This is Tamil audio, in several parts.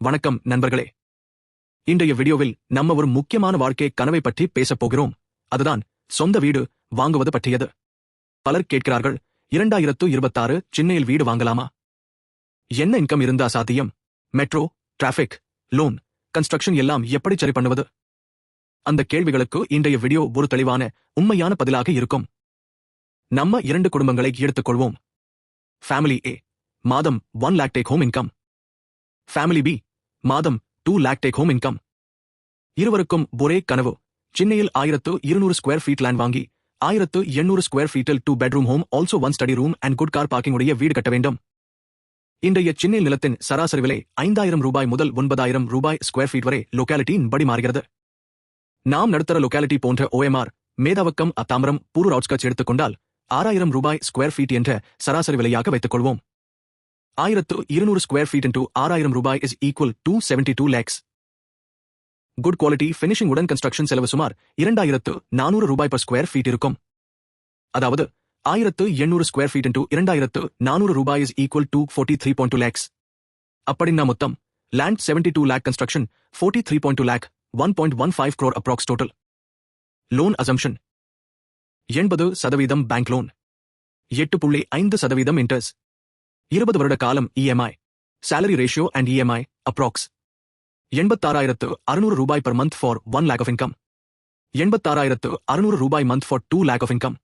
வணக்கம் நண்பர்களே. இன்றைய வீடியோவில் நம்ம ஒரு முக்கியமான வாழ்க்கை கனவை பற்றி பேசப் போகிறோம். அதுதான் சொந்த வீடு வாங்குவது பற்றியது. பலர் கேட்கிறார்கள் இரண்டாயிரத்து இருபத்தாறு சென்னையில் வீடு வாங்கலாமா? என்ன இன்கம் இருந்தா சாத்தியம்? மெட்ரோ டிராஃபிக் லோன் கன்ஸ்ட்ரக்ஷன் எல்லாம் எப்படி சரி பண்ணுவது? அந்த கேள்விகளுக்கு இன்றைய வீடியோ ஒரு தெளிவான உண்மையான பதிலாக இருக்கும். நம்ம இரண்டு குடும்பங்களை எடுத்துக்கொள்வோம் ஃபேமிலி ஏ மாதம் one lakh take home income family B மாதம் two lakh take home income இருவருக்கும் ஒரே கனவு. சென்னையில் ஆயிரத்து இருநூறு ஸ்கொயர் ஃபீட் லேண்ட் வாங்கி ஆயிரத்து எண்ணூறு ஸ்கொயர் ஃபீட்டில் two bedroom home also one study room and good car parking உடைய வீடு கட்ட வேண்டும். இன்றைய சென்னை நிலத்தின் சராசரி விலை ஐந்தாயிரம் ரூபாய் முதல் ஒன்பதாயிரம் ரூபாய் ஸ்கொயர் ஃபீட் வரை லொக்காலிட்டியின் படி மாறுகிறது. நாம் நடுத்தர லொக்காலிட்டி போன்ற ஓஎம்ஆர் மேதாவக்கம் அத்தாமரம் பூரூர் அவுட்ஸ்கட்ஸ் எடுத்துக்கொண்டால் ஆறாயிரம் ரூபாய் ஸ்கொயர் ஃபீட் என்ற சராசரி விலையாக வைத்துக் கொள்வோம். ஆயிரத்து இருநூறு ஸ்கொயர் ஃபீட் இன்டூ ஆறாயிரம் ரூபாய் is equal to seventy two lakhs good quality finishing உடன் கன்ஸ்ட்ரக்ஷன் செலவு சுமார் இரண்டாயிரத்து நானூறு ரூபாய் பர் ஸ்கொயர் ஃபீட் இருக்கும். அதாவது ஆயிரத்து எண்ணூறு ஸ்கொயர் ஃபீட் இன்டூ இரண்டாயிரத்து நானூறு ரூபாய் is equal to forty three point two lakhs அப்படின்னா மொத்தம் land seventy two lakh construction forty three point two lakh one point one five crore approx total loan assumption எண்பது சதவீதம் பேங்க் லோன் எட்டு புள்ளி ஐந்து சதவீதம் இன்டர்ஸ் இருபது வருட காலம் EMI salary ratio and EMI approx எண்பத்தாறாயிரத்து அறுநூறு ரூபாய் per month for one lakh of income எண்பத்தாறாயிரத்து அறுநூறு ரூபாய் month for two lakh of income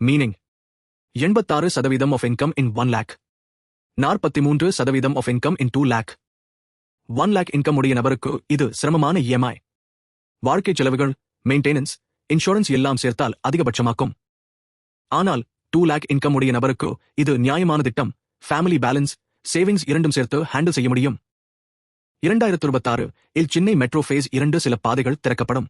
meaning எண்பத்தாறு சதவீதம் of income in one lakh நாற்பத்தி மூன்று சதவீதம் of income in two lakh one lakh income உடைய நபருக்கு இது சிரமமான இஎம்ஐ வாழ்க்கை செலவுகள் மெயின்டெனன்ஸ் இன்சூரன்ஸ் எல்லாம் சேர்த்தால் அதிகபட்சமாக்கும். ஆனால் டூ லேக் இன்கம் உடைய நபருக்கு இது நியாயமான திட்டம். ஃபேமிலி பேலன்ஸ் சேவிங்ஸ் இரண்டும் சேர்த்து ஹேண்டில் செய்ய முடியும். இரண்டாயிரத்து இருபத்தாறு இல் சென்னை மெட்ரோ ஃபேஸ் இரண்டு சில பாதைகள் திறக்கப்படும்.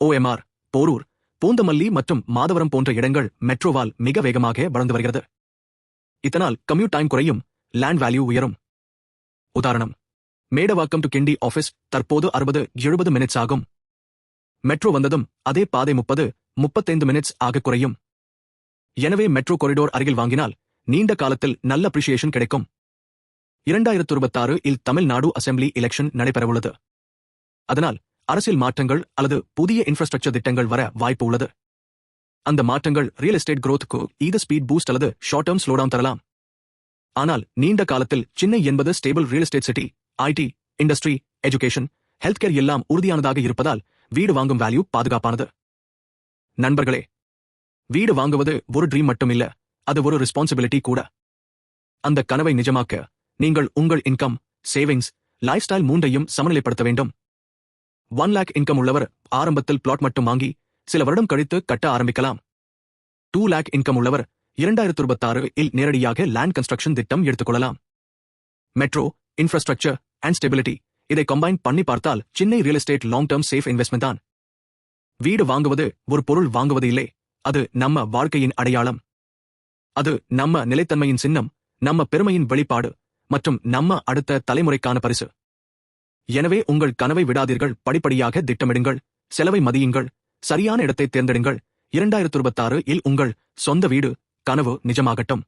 ஓஎம்ஆர் போரூர் பூந்தமல்லி மற்றும் மாதவரம் போன்ற இடங்கள் மெட்ரோவால் மிக வேகமாக வளர்ந்து வருகிறது. இதனால் கம்யூட் டைம் குறையும் லேண்ட் வேல்யூ உயரும். உதாரணம் மேடவாக்கம் டு கிண்டி ஆபீஸ் தற்போது அறுபது எழுபது மினிட்ஸ் ஆகும். மெட்ரோ வந்ததும் அதே பாதை முப்பது முப்பத்தைந்து மினிட்ஸ் ஆக குறையும். எனவே மெட்ரோ கொரிடோர் அருகில் வாங்கினால் நீண்ட காலத்தில் நல்ல அப்ரிசியேஷன் கிடைக்கும். இரண்டாயிரத்து இருபத்தாறு இல் தமிழ்நாடு அசெம்பிளி எலெக்ஷன் நடைபெறவுள்ளது. அதனால் அரசியல் மாற்றங்கள் அல்லது புதிய இன்ஃப்ராஸ்ட்ரக்சர் திட்டங்கள் வர வாய்ப்பு உள்ளது. அந்த மாற்றங்கள் ரியல் எஸ்டேட் குரோத்துக்கு ஈத ஸ்பீட் பூஸ்ட் அல்லது ஷார்ட் டேர்ம் ஸ்லோடவுன் தரலாம். ஆனால் நீண்ட காலத்தில் சென்னை என்பது stable real estate city IT industry education health care எல்லாம் உறுதியானதாக இருப்பதால் வீடு வாங்கும் வேல்யூ பாதுகாப்பானது. நண்பர்களே வீடு வாங்குவது ஒரு ட்ரீம் மட்டும் இல்ல அது ஒரு ரெஸ்பான்சிபிலிட்டி கூட. அந்த கனவை நிஜமாக்க நீங்கள் உங்கள் இன்கம் சேவிங்ஸ் லைஃப் ஸ்டைல் மூன்றையும் சமநிலைப்படுத்த வேண்டும். ஒன் லேக் இன்கம் உள்ளவர் ஆரம்பத்தில் பிளாட் மட்டும் வாங்கி சில வருடம் கழித்து கட்ட ஆரம்பிக்கலாம். டூ லேக் இன்கம் உள்ளவர் இரண்டாயிரத்து இருபத்தாறு இல் நேரடியாக லேண்ட் கன்ஸ்ட்ரக்ஷன் திட்டம் எடுத்துக்கொள்ளலாம். மெட்ரோ இன்ஃப்ராஸ்ட்ரக்சர் அண்ட் ஸ்டெபிலிட்டி இதை கம்பைன் பண்ணி பார்த்தால் Chennai real estate long term safe investment தான். வீடு வாங்குவது ஒரு பொருள் வாங்குவது இல்லை அது நம்ம வாழ்க்கையின் அடையாளம். அது நம்ம நிலைத்தன்மையின் சின்னம் நம்ம பெருமையின் வெளிப்பாடு மற்றும் நம்ம அடுத்த தலைமுறைக்கான பரிசு. எனவே உங்கள் கனவை விடாதீர்கள் படிப்படியாக திட்டமிடுங்கள் செலவை மதியுங்கள் சரியான இடத்தை தேர்ந்தெடுங்கள். இரண்டாயிரத்து இருபத்தாறு இல் உங்கள் சொந்த வீடு கனவு நிஜமாகட்டும்.